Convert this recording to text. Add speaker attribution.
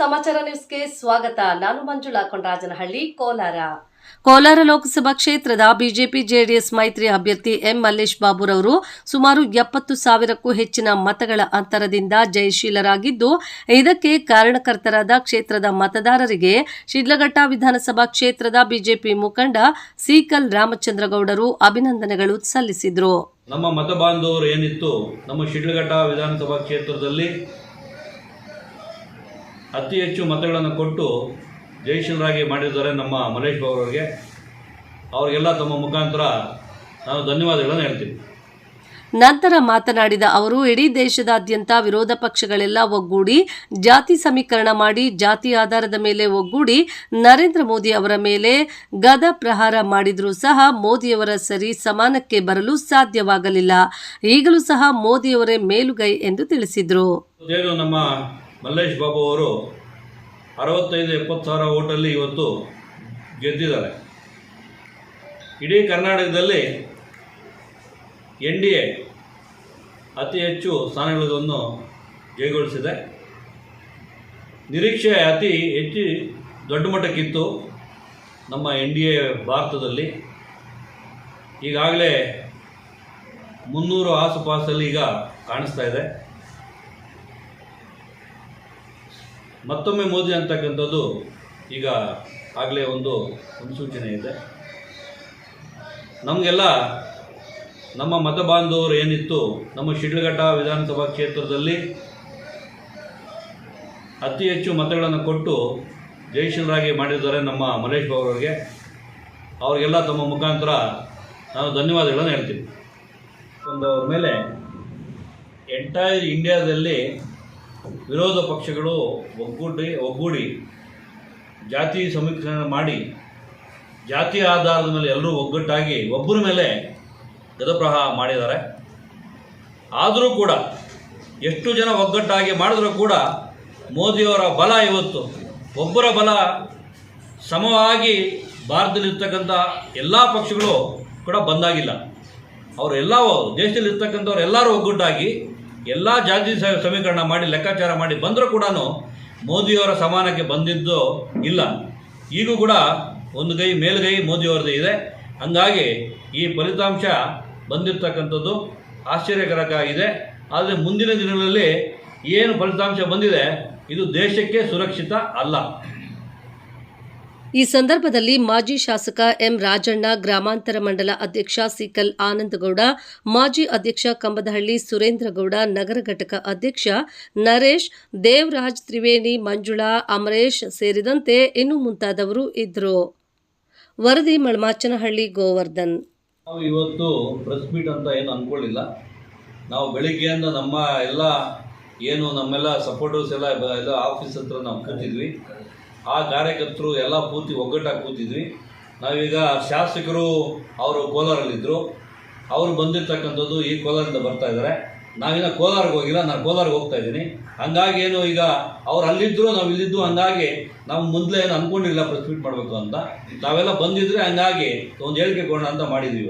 Speaker 1: ಸಮಾಚಾರ ನ್ಯೂಸ್ಗೆ ಸ್ವಾಗತ. ನಾನು ಮಂಜುಳಾ ಕೊಂಡರಾಜನಹಳ್ಳಿ ಕೋಲಾರ. ಕೋಲಾರ ಲೋಕಸಭಾ ಕ್ಷೇತ್ರದ ಬಿಜೆಪಿ ಜೆಡಿಎಸ್ ಮೈತ್ರಿ ಅಭ್ಯರ್ಥಿ ಎಂ ಮಲ್ಲೇಶ್ ಬಾಬುರವರು ಸುಮಾರು ಎಪ್ಪತ್ತು ಸಾವಿರಕ್ಕೂ ಹೆಚ್ಚಿನ ಮತಗಳ ಅಂತರದಿಂದ ಜಯಶೀಲರಾಗಿದ್ದು ಇದಕ್ಕೆ ಕಾರಣಕರ್ತರಾದ ಕ್ಷೇತ್ರದ ಮತದಾರರಿಗೆ ಶಿಡ್ಲಘಟ್ಟ ವಿಧಾನಸಭಾ ಕ್ಷೇತ್ರದ ಬಿಜೆಪಿ ಮುಖಂಡ ಸೀಕಲ್ ರಾಮಚಂದ್ರಗೌಡರು ಅಭಿನಂದನೆಗಳು ಸಲ್ಲಿಸಿದರು.
Speaker 2: ನಮ್ಮ ಮತ ಬಾಂಧವರು ಏನಿತ್ತು? ನಮ್ಮ ಶಿಡ್ಲಘಟ್ಟ ವಿಧಾನಸಭಾ ಕ್ಷೇತ್ರದಲ್ಲಿ ಅತಿ ಹೆಚ್ಚು ಮತಗಳನ್ನು ಕೊಟ್ಟು ಜಯಶೀಲರಾಗಿ ಮಾಡಿದ್ದಾರೆ ನಮ್ಮ ಮಲೇಶ್ ಬಾಬು ಅವರಿಗೆ. ಅವರಿಗೆಲ್ಲ ತಮ್ಮ ಮುಖಾಂತರ ನಾನು ಧನ್ಯವಾದಗಳನ್ನು ಹೇಳ್ತೀನಿ.
Speaker 1: ನಂತರ ಮಾತನಾಡಿದ ಅವರು ಇಡೀ ದೇಶದಾದ್ಯಂತ ವಿರೋಧ ಪಕ್ಷಗಳೆಲ್ಲ ಒಗ್ಗೂಡಿ ಜಾತಿ ಸಮೀಕರಣ ಮಾಡಿ ಜಾತಿ ಆಧಾರದ ಮೇಲೆ ಒಗ್ಗೂಡಿ ನರೇಂದ್ರ ಮೋದಿ ಅವರ ಮೇಲೆ ಗದ ಪ್ರಹಾರ ಮಾಡಿದರೂ ಸಹ ಮೋದಿಯವರ ಸರಿ ಸಮಾನಕ್ಕೆ ಬರಲು ಸಾಧ್ಯವಾಗಲಿಲ್ಲ. ಈಗಲೂ ಸಹ ಮೋದಿಯವರೇ ಮೇಲುಗೈ ಎಂದು ತಿಳಿಸಿದರು.
Speaker 2: ನಮ್ಮ ಮಲ್ಲೇಶ್ ಬಾಬು ಅವರು ಅರವತ್ತೈದು ಎಪ್ಪತ್ತು ಸಾವಿರ ಓಟಲ್ಲಿ ಇವತ್ತು ಗೆದ್ದಿದ್ದಾರೆ. ಇಡೀ ಕರ್ನಾಟಕದಲ್ಲಿ ಎನ್ ಡಿ ಎ ಅತಿ ಹೆಚ್ಚು ಸ್ಥಾನಗಳನ್ನು ಜಯಗೊಳಿಸಿದೆ. ನಿರೀಕ್ಷೆ ಅತಿ ಹೆಚ್ಚು ದೊಡ್ಡ ಮಟ್ಟಕ್ಕಿತ್ತು ನಮ್ಮ ಎನ್ ಡಿ ಎ ಭಾರತದಲ್ಲಿ. ಈಗಾಗಲೇ ಮುನ್ನೂರು ಆಸುಪಾಸಲ್ಲಿ ಈಗ ಕಾಣಿಸ್ತಾ ಇದೆ. ಮತ್ತೊಮ್ಮೆ ಮೋದಿ ಅಂತಕ್ಕಂಥದ್ದು ಈಗ ಆಗಲೇ ಒಂದು ಮುನ್ಸೂಚನೆ ಇದೆ. ನಮಗೆಲ್ಲ ನಮ್ಮ ಮತ ಬಾಂಧವರು ಏನಿತ್ತು, ನಮ್ಮ ಶಿಡ್ಲಘಟ್ಟ ವಿಧಾನಸಭಾ ಕ್ಷೇತ್ರದಲ್ಲಿ ಅತಿ ಹೆಚ್ಚು ಮತಗಳನ್ನು ಕೊಟ್ಟು ಜಯಶೀಲರಾಗಿ ಮಾಡಿದ್ದಾರೆ ನಮ್ಮ ಮಲೇಶ್ ಬಾಬು ಅವರಿಗೆ. ಅವರಿಗೆಲ್ಲ ತಮ್ಮ ಮುಖಾಂತರ ನಾನು ಧನ್ಯವಾದಗಳನ್ನು ಹೇಳ್ತೀನಿ. ಒಂದು ಮೇಲೆ ಎಂಟೈರ್ ಇಂಡಿಯಾದಲ್ಲಿ ವಿರೋಧ ಪಕ್ಷಗಳು ಒಗ್ಗೂಡಿ ಒಗ್ಗೂಡಿ ಜಾತಿ ಸಮೀಕರಣ ಮಾಡಿ, ಜಾತಿ ಆಧಾರದ ಮೇಲೆ ಎಲ್ಲರೂ ಒಗ್ಗಟ್ಟಾಗಿ ಒಬ್ಬರ ಮೇಲೆ ಗದಪ್ರಹ ಮಾಡಿದ್ದಾರೆ. ಆದರೂ ಕೂಡ ಎಷ್ಟು ಜನ ಒಗ್ಗಟ್ಟಾಗಿ ಮಾಡಿದರೂ ಕೂಡ ಮೋದಿಯವರ ಬಲ ಇವತ್ತು, ಒಬ್ಬರ ಬಲ ಸಮವಾಗಿ ಭಾರತದಲ್ಲಿರ್ತಕ್ಕಂಥ ಎಲ್ಲ ಪಕ್ಷಗಳು ಕೂಡ ಬಂದಾಗಿಲ್ಲ. ಅವರೆಲ್ಲ ದೇಶದಲ್ಲಿರ್ತಕ್ಕಂಥವ್ರು ಎಲ್ಲರೂ ಒಗ್ಗಟ್ಟಾಗಿ ಎಲ್ಲ ಜಾತಿ ಸಮೀಕರಣ ಮಾಡಿ, ಲೆಕ್ಕಾಚಾರ ಮಾಡಿ ಬಂದರೂ ಕೂಡ ಮೋದಿಯವರ ಸಮಾನಕ್ಕೆ ಬಂದಿದ್ದು ಇಲ್ಲ. ಈಗೂ ಕೂಡ ಒಂದು ಕೈ ಮೇಲುಗೈ ಮೋದಿಯವರದ್ದು ಇದೆ. ಹಂಗಾಗಿ ಈ ಫಲಿತಾಂಶ ಬಂದಿರತಕ್ಕಂಥದ್ದು ಆಶ್ಚರ್ಯಕರಕ ಇದೆ. ಆದರೆ ಮುಂದಿನ ದಿನಗಳಲ್ಲಿ ಏನು ಫಲಿತಾಂಶ ಬಂದಿದೆ, ಇದು ದೇಶಕ್ಕೆ ಸುರಕ್ಷಿತ ಅಲ್ಲ.
Speaker 1: ಈ ಸಂದರ್ಭದಲ್ಲಿ ಮಾಜಿ ಶಾಸಕ ಎಂ ರಾಜಣ್ಣ, ಗ್ರಾಮಾಂತರ ಮಂಡಲ ಅಧ್ಯಕ್ಷ ಸಿಕಲ್ ಆನಂದಗೌಡ, ಮಾಜಿ ಅಧ್ಯಕ್ಷ ಕಂಬದಹಳ್ಳಿ ಸುರೇಂದ್ರಗೌಡ, ನಗರ ಘಟಕ ಅಧ್ಯಕ್ಷ ನರೇಶ್, ದೇವರಾಜ್ ತ್ರಿವೇಣಿ, ಮಂಜುಳಾ, ಅಮರೇಶ್ ಸೇರಿದಂತೆ ಇನ್ನು ಮುಂತಾದವರು ಇದ್ದರು. ವರದಿ ಮಳಮಾಚನಹಳ್ಳಿ, ಗೋವರ್ಧನ್.
Speaker 2: ನಾವು ಇವತ್ತು ಪ್ರೆಸ್ ಮೀಟ್ ಅಂತ ಏನು ಅಂದ್ಕೊಳ್ಳಿಲ್ಲ ನಾವು ಬೆಳಿಗ್ಗೆಯಿಂದ ನಮ್ಮ ಎಲ್ಲ ಏನು ನಮ್ಮೆಲ್ಲ ಸಪೋರ್ಟರ್ಸ್ ಎಲ್ಲ ಎಲ್ಲ ಆಫೀಸ್ ಹತ್ರ ನಾವು ಕೂತಿದ್ವಿ. ಆ ಕಾರ್ಯಕರ್ತರು ಎಲ್ಲ ಪೂರ್ತಿ ಒಗ್ಗಟ್ಟಾಗಿ ಕೂತಿದ್ವಿ. ನಾವೀಗ ಶಾಸಕರು ಅವರು ಕೋಲಾರಲ್ಲಿದ್ದರು ಅವರು ಬಂದಿರ್ತಕ್ಕಂಥದ್ದು ಈ ಕೋಲಾರದಿಂದ ಬರ್ತಾ ಇದ್ದಾರೆ ನಾವಿನ್ನ ಕೋಲಾರಿಗೆ ಹೋಗಿಲ್ಲ, ನಾನು ಕೋಲಾರಿಗೆ ಹೋಗ್ತಾ ಇದ್ದೀನಿ. ಹಂಗಾಗಿ ಏನು ಈಗ ಅವ್ರು ಅಲ್ಲಿದ್ದರು ನಾವು ಇಲ್ಲಿದ್ದು, ಹಂಗಾಗಿ ನಾವು ಮೊದಲೇ ಏನು ಅಂದ್ಕೊಂಡಿಲ್ಲ ಪ್ರೆಸ್ ಮೀಟ್ ಮಾಡಬೇಕು ಅಂತ. ನಾವೆಲ್ಲ ಬಂದಿದ್ರೆ ಹಂಗಾಗಿ ಒಂದು ಹೇಳಿಕೆ ಕೊಡೋಣ ಅಂತ ಮಾಡಿದ್ವಿ